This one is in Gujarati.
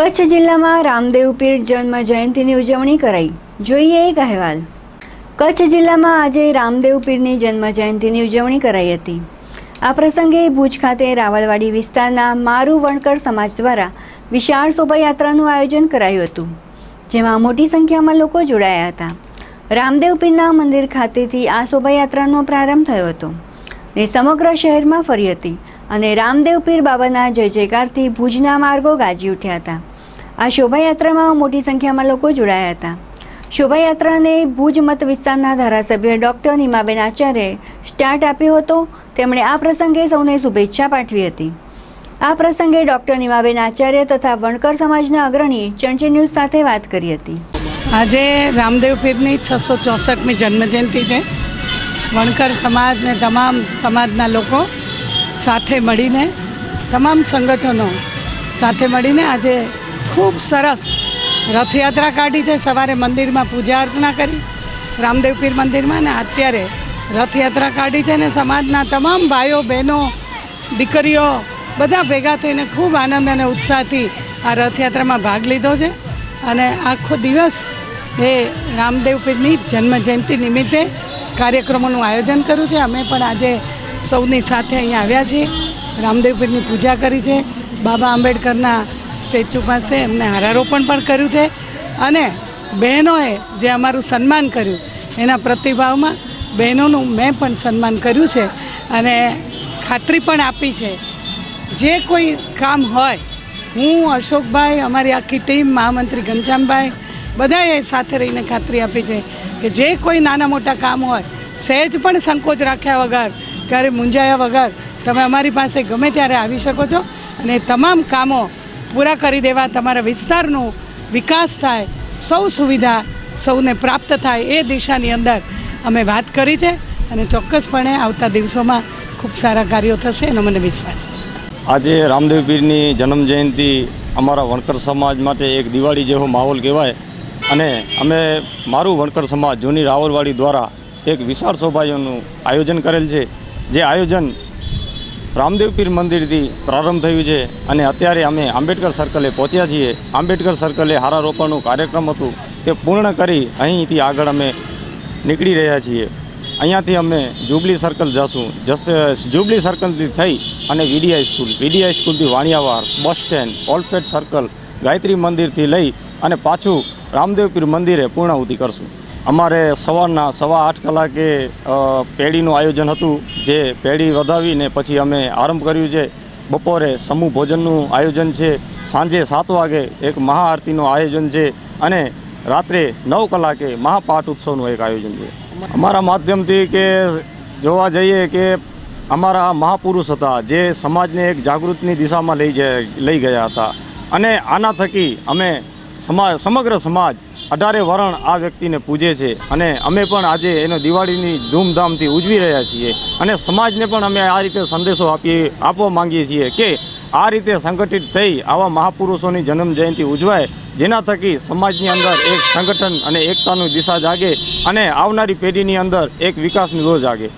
કચ્છ જિલ્લામાં રામદેવ પીર જન્મ જયંતિની ઉજવણી કરાઈ. જોઈએ એક અહેવાલ. કચ્છ જિલ્લામાં આજે રામદેવ પીરની જન્મ જયંતિની ઉજવણી કરાઈ હતી. આ પ્રસંગે ભુજ ખાતે રાવળવાડી વિસ્તારના મારુ વણકર સમાજ દ્વારા વિશાળ શોભાયાત્રાનું આયોજન કરાયું હતું, જેમાં મોટી સંખ્યામાં લોકો જોડાયા હતા. રામદેવ પીરના મંદિર ખાતેથી આ શોભાયાત્રાનો પ્રારંભ થયો હતો ને સમગ્ર શહેરમાં ફરી હતી અને રામદેવ પીર બાબાના જય જયકારથી ભુજના માર્ગો ગાજી ઉઠ્યા હતા. આ શોભાયાત્રામાં મોટી સંખ્યામાં લોકો જોડાયા હતા. શોભાયાત્રાને ભુજ મત વિસ્તારના ધારાસભ્ય ડોક્ટર નીમાબેન આચાર્યે સ્ટાર્ટ આપ્યો હતો. તેમણે આ પ્રસંગે સૌને શુભેચ્છા પાઠવી હતી. આ પ્રસંગે ડોક્ટર નિમાબેન આચાર્ય તથા વણકર સમાજના અગ્રણીએ ચંચી ન્યૂઝ સાથે વાત કરી હતી. આજે રામદેવ પીરની છસો ચોસઠમી જન્મજયંતિ છે. વણકર સમાજ ને તમામ સમાજના લોકો સાથે મળીને, તમામ સંગઠનો સાથે મળીને આજે ખૂબ સરસ રથયાત્રા કાઢી છે. સવારે મંદિરમાં પૂજા અર્ચના કરી, રામદેવ પીર મંદિરમાં ને અત્યારે રથયાત્રા કાઢી છે ને સમાજના તમામ ભાઈઓ, બહેનો, દીકરીઓ બધા ભેગા થઈને ખૂબ આનંદ અને ઉત્સાહથી આ રથયાત્રામાં ભાગ લીધો છે. અને આખો દિવસ એ રામદેવ પીરની જન્મ જયંતિ નિમિત્તે કાર્યક્રમોનું આયોજન કર્યું છે. અમે પણ આજે સૌની સાથે અહીંયા આવ્યા છીએ. રામદેવ પીરની પૂજા કરી છે. બાબા આંબેડકરના સ્ટેચ્યુ પાસે એમને હારારોપણ પણ કર્યું છે. અને બહેનોએ જે અમારું સન્માન કર્યું, એના પ્રતિભાવમાં બહેનોનું મેં પણ સન્માન કર્યું છે. અને ખાતરી પણ આપી છે. જે કોઈ કામ હોય, હું, અશોકભાઈ, અમારી આખી ટીમ, મહામંત્રી ઘનશ્યામભાઈ, બધાએ સાથે રહીને ખાતરી આપી છે કે જે કોઈ નાના મોટા કામ હોય, સહેજ પણ સંકોચ રાખ્યા વગર, ક્યારે મૂંઝાયા વગર તમે અમારી પાસે ગમે ત્યારે આવી શકો છો. અને તમામ કામો પૂરા કરી દેવા, તમારા વિસ્તારનો વિકાસ થાય, સૌ સુવિધા સૌને પ્રાપ્ત થાય એ દિશાની અંદર અમે વાત કરી છે અને ચોક્કસપણે આવતા દિવસોમાં ખૂબ સારા કાર્યો થશે એનો મને વિશ્વાસ છે. આજે રામદેવ પીરની જન્મ જયંતિ અમારા વણકર સમાજ માટે એક દિવાળી જેવો માહોલ કહેવાય અને અમે મારું વણકર સમાજ, જૂની રાવલવાડી દ્વારા એક વિશાળ શોભાયાનું આયોજન કરેલ છે. જે આયોજન રામદેવ પીર મંદિરથી પ્રારંભ થયું છે અને અત્યારે અમે આંબેડકર સર્કલે પહોંચ્યા છીએ. આંબેડકર સર્કલે હારારોપણનું કાર્યક્રમ હતું તે પૂર્ણ કરી અહીંથી આગળ અમે નીકળી રહ્યા છીએ. અહીંયાથી અમે જુબલી સર્કલ જશું. જસ, જુબલી સર્કલથી થઈ અને વીડીઆઈ સ્કૂલ વીડીઆઈ સ્કૂલથી વાણિયાવાડ, બસ સ્ટેન્ડ ઓલફેટ સર્કલ ગાયત્રી મંદિરથી લઈ અને પાછું રામદેવપીર મંદિરે પૂર્ણાહુતિ કરશું. અમારે સવારના સવા આઠ કલાકે પેઢીનું આયોજન હતું, જે પેઢી વધાવીને પછી અમે આરંભ કર્યું છે. બપોરે સમૂહ ભોજનનું આયોજન છે, સાંજે સાત વાગે એક મહાઆરતીનું આયોજન છે અને રાત્રે નવ કલાકે મહાપાઠ ઉત્સવનું એક આયોજન છે. અમારા માધ્યમથી કે જોવા જઈએ કે અમારા મહાપુરુષ હતા, જે સમાજને એક જાગૃતની દિશામાં લઈ લઈ ગયા હતા. અને આના થકી અમે સમાજ સમગ્ર સમાજ અઢારે વરણ આ વ્યક્તિને પૂજે છે અને અમે પણ આજે એનો દિવાળીની ધૂમધામથી ઉજવી રહ્યા છીએ અને સમાજને પણ અમે આ રીતે સંદેશો આપીએ, આપવા માંગીએ છીએ કે આ રીતે સંગઠિત થઈ આવા મહાપુરુષોની જન્મ જયંતિ ઉજવાય, જેના થકી સમાજની અંદર એક સંગઠન અને એકતાનું દિશા જાગે અને આવનારી પેઢીની અંદર એક વિકાસની દોર જાગે.